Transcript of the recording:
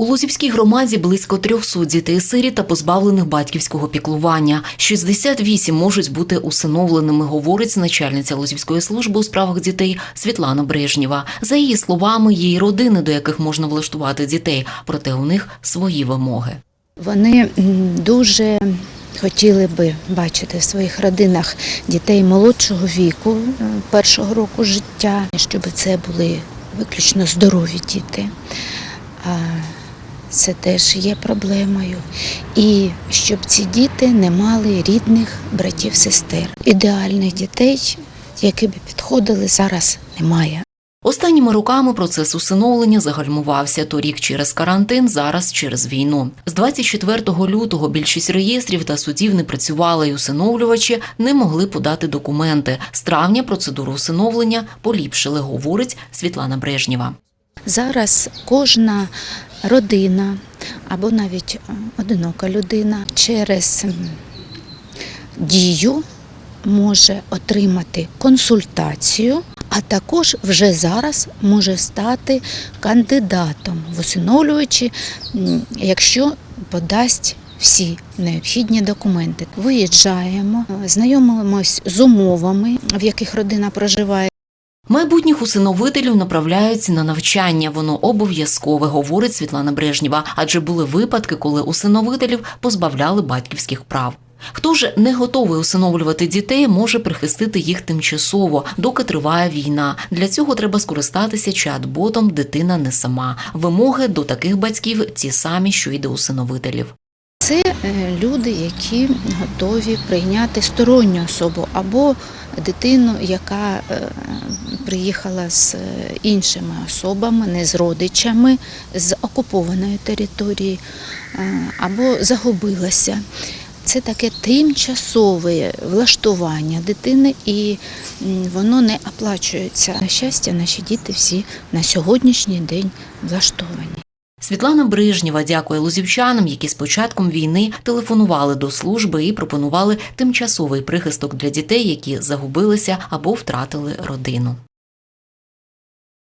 У Лозівській громаді близько 300 дітей сиріт та позбавлених батьківського піклування. 68 можуть бути усиновленими, говорить начальниця Лозівської служби у справах дітей Світлана Брежнєва. За її словами, є й родини, до яких можна влаштувати дітей, проте у них свої вимоги. Вони дуже хотіли би бачити в своїх родинах дітей молодшого віку, е, першого року життя, щоб це були виключно здорові діти. Це теж є проблемою. І щоб ці діти не мали рідних братів, сестер. Ідеальних дітей, які б підходили, зараз немає. Останніми роками процес усиновлення загальмувався торік через карантин, зараз через війну. З 24 лютого більшість реєстрів та судів не працювали, і усиновлювачі не могли подати документи. З травня процедуру усиновлення поліпшили, говорить Світлана Брежнєва. Зараз кожна родина або навіть е, одинока людина через дію може отримати консультацію, а також вже зараз може стати кандидатом в усиновлювачі, якщо подасть всі необхідні документи. Виїжджаємо, знайомимось з умовами, в яких родина проживає. Майбутніх усиновителів направляють на навчання. Воно обов'язкове, говорить Світлана Брежнєва, адже були випадки, коли усиновителів позбавляли батьківських прав. Хто ж не готовий усиновлювати дітей, може прихистити їх тимчасово, доки триває війна. Для цього треба скористатися чат-ботом Дитина не сама. Вимоги до таких батьків ті самі, що й до усиновителів. Це е, люди, які готові прийняти сторонню особу або дитину, яка е, приїхала з е, іншими особами, не з родичами з окупованої території, або загубилася. Це таке тимчасове влаштування дитини, і воно не оплачується. На щастя, наші діти всі на сьогоднішній день влаштовані. Світлана Брижнєва дякує лузівчанам, які з початком війни телефонували до служби і пропонували тимчасовий прихисток для дітей, які загубилися або втратили родину.